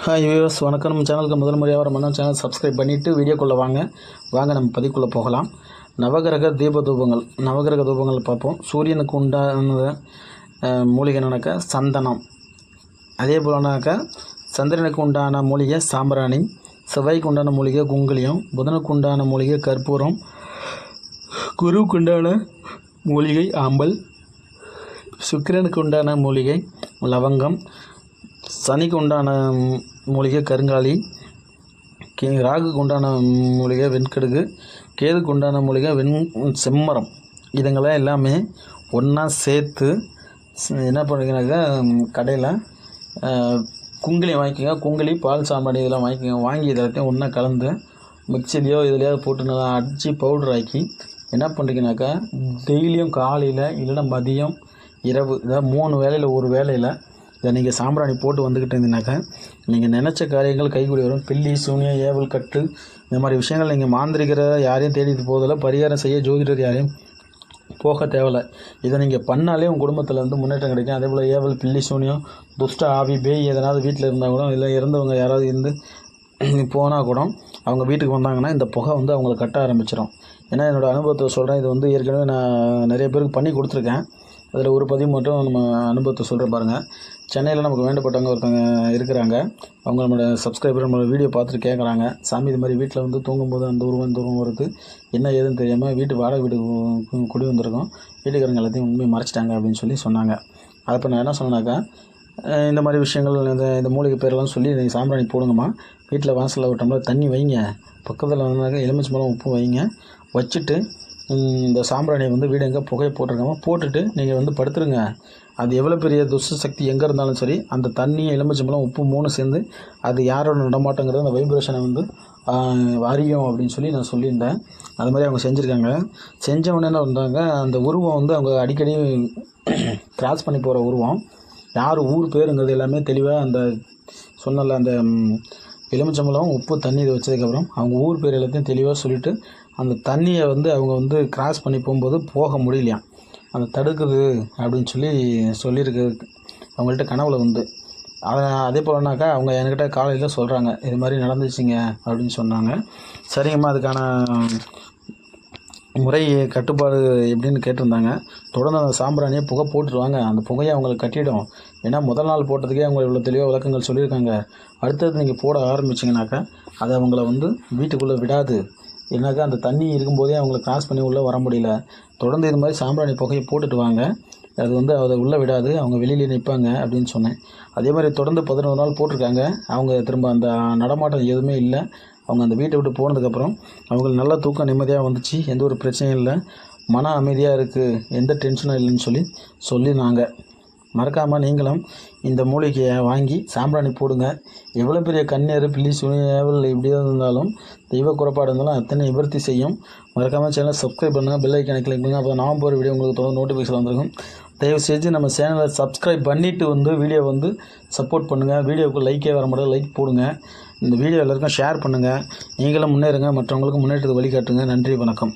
Hi viewers வணக்கம். நம்ம சேனலுக்கு முதல் முறையாக வர மாதிரி சேனல் சப்ஸ்கிரைப் பண்ணிவிட்டு வீடியோக்குள்ளே வாங்க. வாங்க நம்ம பதிக்குள்ளே போகலாம். நவகிரக தீப தூபங்கள் நவகிரக தூபங்கள் பார்ப்போம். சூரியனுக்கு உண்டான மூலிகை என்னன்னாக்கா சந்தனம். அதே போலனாக்கா சந்திரனுக்கு உண்டான மூலிகை சாம்பிராணி. செவ்வாய்க்கு உண்டான மூலிகை குங்குலியம் புதனுக்கு உண்டான மூலிகை கற்பூரம். குருவுக்கு உண்டான மூலிகை ஆம்பல். சுக்கிரனுக்கு உண்டான மூலிகை லவங்கம். சனிக்கு உண்டான மூலிகை கருங்காலி கே ராகுக்கு உண்டான மூலிகை வெண்கடுகு கேதுக்கு உண்டான மூலிகை வெண் செம்மரம். இதுங்களாம் எல்லாமே ஒன்றா சேர்த்து என்ன பண்ணுறீங்கனாக்கா கடையில் குங்கிலி வாங்கிக்கோங்க. குங்கிலி பால் சாம்பாடி இதெல்லாம் வாங்கிக்கோங்க. வாங்கி இதெல்லாத்தையும் ஒன்றா கலந்து மிக்சிலையோ இதுலையோ போட்டு நல்லா அடித்து பவுடர் ஆக்கி என்ன பண்ணுறீங்கனாக்கா டெய்லியும் காலையில் இல்லைன்னா மதியம் இரவு இதாவது மூணு வேளையில் ஒரு வேளையில் இதை நீங்கள் சாம்பிராணி போட்டு வந்துக்கிட்டு இருந்தீங்கன்னாக்கா நீங்கள் நினச்ச காரியங்கள் கைகூடி வரும். பில்லி சூனியம் ஏவல் கட்டு இந்த மாதிரி விஷயங்கள் நீங்கள் மாந்திரிக்கிற யாரையும் தேடிட்டு போதில்ல பரிகாரம் செய்ய ஜோதிடர் யாரையும் போக தேவையில்ல. இதை நீங்கள் பண்ணாலே உங்கள் குடும்பத்தில் வந்து முன்னேற்றம் கிடைக்கும். அதே போல் ஏவல் பில்லி சூனியம் துஷ்ட ஆவி பேய் எதனாவது வீட்டில் இருந்தால் கூட இல்லை இறந்தவங்க யாராவது இருந்து போனால் கூட அவங்க வீட்டுக்கு வந்தாங்கன்னா இந்த புகை வந்து அவங்கள கட்ட ஆரம்பிச்சிடும் ஏன்னா என்னோடய அனுபவத்தை சொல்கிறேன் இது வந்து ஏற்கனவே நான் நிறைய பேருக்கு பண்ணி கொடுத்துருக்கேன். அதில் ஒரு பதிவு மட்டும் நம்ம அனுபவத்தை சொல்கிறேன் பாருங்கள் சென்னையில் நமக்கு வேண்டப்பட்டவங்க ஒருத்தவங்க இருக்கிறாங்க. அவங்க நம்மளோட சப்ஸ்கிரைபர் நம்மளோட வீடியோ பார்த்துட்டு கேட்குறாங்க சாமி இது மாதிரி வீட்டில் வந்து தூங்கும்போது அந்த உருவம் இந்த உருவம் வருது. என்ன ஏதுன்னு தெரியாமல் வீட்டு வாடகை வீட்டுக்கு குடி வந்திருக்கோம். வீட்டுக்காரங்க எல்லாத்தையும் உண்மையை மறைச்சிட்டாங்க அப்படின்னு சொல்லி சொன்னாங்க. அப்போ நான் என்ன சொன்னேனாக்கா இந்த மாதிரி விஷயங்கள் இந்த இந்த மூலிகை பேரெல்லாம் சொல்லி நீங்கள் சாம்பிராணி போடுங்கம்மா. வீட்டில் வாசலில் ஒரு டம்ளர் தண்ணி வைங்க. பக்கத்தில் வந்தாக்க எலுமிச்சை உப்பு வைங்க. வச்சுட்டு இந்த சாம்பிராணியை வந்து வீடு எங்கே புகையை போட்டிருக்காமோ போட்டுட்டு நீங்கள் வந்து படுத்துருங்க. அது எவ்வளோ பெரிய துஷ்ட சக்தி எங்கே இருந்தாலும் சரி அந்த தண்ணி எலுமிச்சம்பழம் உப்பு மூணு சேர்ந்து அது யாரோட நடமாட்டங்கிறது அந்த வைப்ரேஷனை வந்து அறியும் அப்படின்னு சொல்லி நான் சொல்லியிருந்தேன். அது மாதிரி அவங்க செஞ்சுருக்காங்க. செஞ்சவொடனே என்ன வந்தாங்க அந்த உருவம் வந்து அவங்க அடிக்கடி கிராஸ் பண்ணி போகிற உருவம். யார் ஊர் பேருங்கிறது எல்லாமே தெளிவாக அந்த சொன்னல அந்த எலுமிச்சம்பழம் உப்பு தண்ணி இதை வச்சதுக்கப்புறம் அவங்க ஊர் பேர் எல்லாத்தையும் தெளிவாக சொல்லிவிட்டு அந்த தண்ணியை வந்து அவங்க வந்து கிராஸ் பண்ணி போகும்போது போக முடியலையாம் அந்த தடுக்குது அப்படின்னு சொல்லி சொல்லியிருக்கு அவங்கள்ட்ட கனவுல வந்து அதை அதே போலனாக்கா அவங்க என்கிட்ட காலையில் சொல்கிறாங்க இது மாதிரி நடந்துச்சுங்க அப்படின்னு சொன்னாங்க. சரிங்கம்மா அதுக்கான முறை கட்டுப்பாடு எப்படின்னு கேட்டிருந்தாங்க. தொடர்ந்து அந்த சாம்பிராணியை புகை போட்டுருவாங்க. அந்த புகையை அவங்களுக்கு கட்டிடும். ஏன்னா முதல் நாள் போட்டதுக்கே அவங்க இவ்வளோ தெளிவாக விளக்கங்கள் சொல்லியிருக்காங்க. அடுத்தது நீங்கள் போட ஆரம்பிச்சிங்கனாக்கா அது அவங்கள வந்து வீட்டுக்குள்ளே விடாது. ஏன்னாக்கா அந்த தண்ணி இருக்கும்போதே அவங்கள கிராஸ் பண்ணி உள்ளே வர முடியல. தொடர்ந்து இது மாதிரி சாம்பிராணி புகையை போட்டுட்டு வாங்க. அது வந்து அதை உள்ளே விடாது. அவங்க வெளியிலே நிற்பாங்க அப்படின்னு சொன்னேன். அதே மாதிரி தொடர்ந்து பதினோரு நாள் போட்டிருக்காங்க. அவங்க திரும்ப அந்த நடமாட்டம் எதுவுமே இல்லை. அவங்க அந்த வீட்டை விட்டு போனதுக்கப்புறம் அவங்களுக்கு நல்ல தூக்கம் நிம்மதியாக வந்துச்சு. எந்த ஒரு பிரச்சனையும் இல்லை. மன அமைதியாக இருக்குது எந்த டென்ஷனும் இல்லைன்னு சொல்லி சொல்லினாங்க. மறக்காமல் நீங்களும் இந்த மூலிகையை வாங்கி சாம்பிராணி போடுங்க. எவ்வளோ பெரிய கண்ணீர் பில்லி சுனியாவில் இப்படியே இருந்தாலும் தெய்வ குறைபாடு இருந்தாலும் அத்தனை நிவர்த்தி செய்யும். மறக்காமல் சேனலை சப்ஸ்கிரைப் பண்ணுங்கள் பெல் ஐக்கனை கிளிக் பண்ணுங்கள் அப்போ நான் போகிற வீடியோ உங்களுக்கு தொடர்ந்து நோட்டிஃபிகேஷன் வந்திருக்கும். தயவு செஞ்சு நம்ம சேனலை சப்ஸ்கிரைப் பண்ணிவிட்டு வந்து வீடியோ வந்து சப்போர்ட் பண்ணுங்கள் வீடியோவுக்கு லைக்கே வர மாட்டேன் லைக் போடுங்க. இந்த வீடியோ எல்லாருக்கும் ஷேர் பண்ணுங்கள் நீங்களும் முன்னேறுங்க. மற்றவங்களுக்கு முன்னேற்றத்தை வழிகாட்டுங்க. நன்றி வணக்கம்.